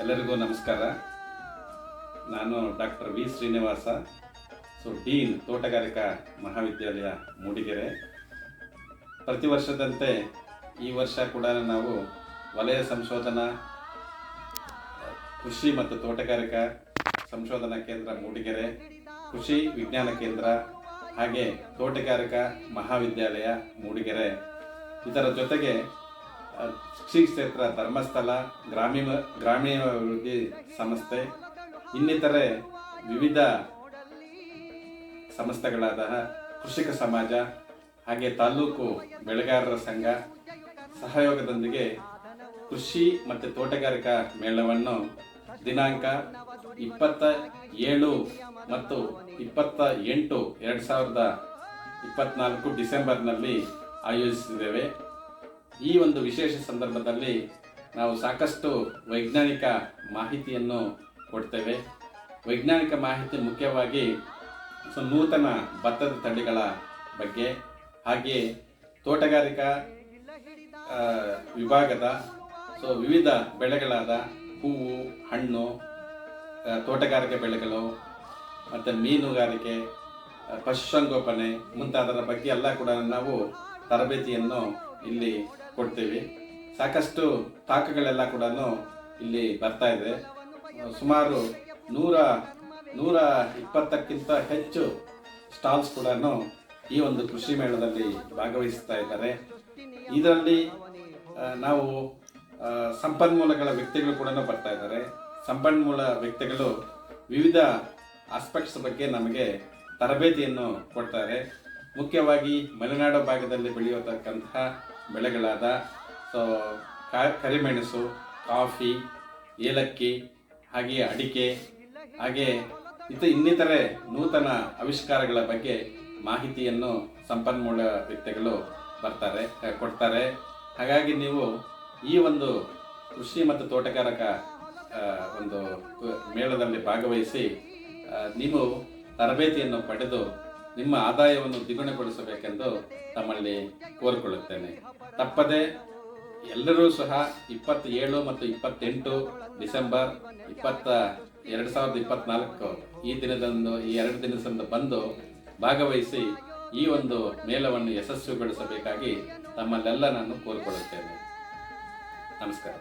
ಎಲ್ಲರಿಗೂ ನಮಸ್ಕಾರ. ನಾನು doctor V Srinivasa. So, dean ತೋಟಗಾರಿಕಾ ಮಹಾವಿದ್ಯಾಲಯ ಮೂಡಿಗೆರೆ. ಪ್ರತಿ ವರ್ಷದಂತೆ ಈ ವರ್ಷ ಕೂಡ ನಾವು ವಲಯ ಸಂಶೋಧನಾ, ಕೃಷಿ ಮತ್ತು ತೋಟಗಾರಿಕಾ ಸಂಶೋಧನಾ ಕೇಂದ್ರ ಮೂಡಿಗೆರೆ, ಕೃಷಿ ವಿಜ್ಞಾನ ಕೇಂದ್ರ ಹಾಗೆ ತೋಟಗಾರಿಕಾ ಮಹಾವಿದ್ಯಾಲಯ ಮೂಡಿಗೆರೆ. ಇದರ ಜೊತೆಗೆ ಶ್ರೀ ಕ್ಷೇತ್ರ ಧರ್ಮಸ್ಥಳ ಗ್ರಾಮೀಣ ಗ್ರಾಮೀಣಾಭಿವೃದ್ಧಿ ಸಂಸ್ಥೆ, ಇನ್ನಿತರೆ ವಿವಿಧ ಸಂಸ್ಥೆಗಳಾದ ಕೃಷಿಕ ಸಮಾಜ, ಹಾಗೆ ತಾಲೂಕು ಬೆಳೆಗಾರರ ಸಂಘ ಸಹಯೋಗದೊಂದಿಗೆ ಕೃಷಿ ಮತ್ತು ತೋಟಗಾರಿಕಾ ಮೇಳವನ್ನು ದಿನಾಂಕ ಇಪ್ಪತ್ತ ಏಳು ಮತ್ತು ಇಪ್ಪತ್ತ ಎಂಟು ಎರಡು ಸಾವಿರದ ಇಪ್ಪತ್ನಾಲ್ಕು ಡಿಸೆಂಬರ್ನಲ್ಲಿ ಆಯೋಜಿಸಿದ್ದೇವೆ. ಈ ಒಂದು ವಿಶೇಷ ಸಂದರ್ಭದಲ್ಲಿ ನಾವು ಸಾಕಷ್ಟು ವೈಜ್ಞಾನಿಕ ಮಾಹಿತಿಯನ್ನು ಕೊಡ್ತೇವೆ. ವೈಜ್ಞಾನಿಕ ಮಾಹಿತಿ ಮುಖ್ಯವಾಗಿ ಸೊ ನೂತನ ಭತ್ತದ ತಳಿಗಳ ಬಗ್ಗೆ, ಹಾಗೆ ತೋಟಗಾರಿಕಾ ವಿಭಾಗದ, ಸೊ ವಿವಿಧ ಬೆಳೆಗಳಾದ ಹೂವು, ಹಣ್ಣು ತೋಟಗಾರಿಕೆ ಬೆಳೆಗಳು, ಮತ್ತು ಮೀನುಗಾರಿಕೆ ಪಶುಸಂಗೋಪನೆ ಮುಂತಾದರ ಬಗ್ಗೆ ಎಲ್ಲ ಕೂಡ ನಾವು ತರಬೇತಿಯನ್ನು ಇಲ್ಲಿ ಕೊಡ್ತೀವಿ. ಸಾಕಷ್ಟು ತಾಕಗಳೆಲ್ಲ ಕೂಡ ಇಲ್ಲಿ ಬರ್ತಾ ಇದೆ. ಸುಮಾರು ನೂರ ನೂರ ಇಪ್ಪತ್ತಕ್ಕಿಂತ ಹೆಚ್ಚು ಸ್ಟಾಲ್ಸ್ ಕೂಡ ಈ ಒಂದು ಕೃಷಿ ಮೇಳದಲ್ಲಿ ಭಾಗವಹಿಸ್ತಾ ಇದ್ದಾರೆ. ಇದರಲ್ಲಿ ನಾವು ಸಂಪನ್ಮೂಲಗಳ ವ್ಯಕ್ತಿಗಳು ಕೂಡ ಬರ್ತಾ ಇದ್ದಾರೆ. ಸಂಪನ್ಮೂಲ ವ್ಯಕ್ತಿಗಳು ವಿವಿಧ ಆಸ್ಪೆಕ್ಟ್ಸ್ ಬಗ್ಗೆ ನಮಗೆ ತರಬೇತಿಯನ್ನು ಕೊಡ್ತಾರೆ. ಮುಖ್ಯವಾಗಿ ಮಲೆನಾಡು ಭಾಗದಲ್ಲಿ ಬೆಳೆಯತಕ್ಕಂತಹ ಬೆಳೆಗಳಾದ ಸೊ ಕರಿಮೆಣಸು, ಕಾಫಿ, ಏಲಕ್ಕಿ, ಹಾಗೆ ಅಡಿಕೆ, ಹಾಗೆ ಇತ, ಇನ್ನಿತರೆ ನೂತನ ಆವಿಷ್ಕಾರಗಳ ಬಗ್ಗೆ ಮಾಹಿತಿಯನ್ನು ಸಂಪನ್ಮೂಲ ವ್ಯಕ್ತಿಗಳು ಬರ್ತಾರೆ ಕೊಡ್ತಾರೆ. ಹಾಗಾಗಿ ನೀವು ಈ ಒಂದು ಕೃಷಿ ಮತ್ತು ತೋಟಗಾರಕ ಒಂದು ಮೇಳದಲ್ಲಿ ಭಾಗವಹಿಸಿ ನೀವು ತರಬೇತಿಯನ್ನು ಪಡೆದು ನಿಮ್ಮ ಆದಾಯವನ್ನು ದ್ವಿಗುಣಗೊಳಿಸಬೇಕೆಂದು ತಮ್ಮಲ್ಲಿ ಕೋರಿಕೊಳ್ಳುತ್ತೇನೆ. ತಪ್ಪದೆ ಎಲ್ಲರೂ ಸಹ ಇಪ್ಪತ್ತೇಳು ಮತ್ತು ಇಪ್ಪತ್ತೆಂಟು ಡಿಸೆಂಬರ್ ಇಪ್ಪತ್ತ ಎರಡು ಸಾವಿರದ ಇಪ್ಪತ್ನಾಲ್ಕು ಈ ದಿನದಂದು, ಈ ಎರಡು ದಿನದಂದು ಬಂದು ಭಾಗವಹಿಸಿ ಈ ಒಂದು ಮೇಳವನ್ನು ಯಶಸ್ವಿಗೊಳಿಸಬೇಕಾಗಿ ತಮ್ಮಲ್ಲೆಲ್ಲ ನಾನು ಕೋರಿಕೊಳ್ಳುತ್ತೇನೆ. ನಮಸ್ಕಾರ.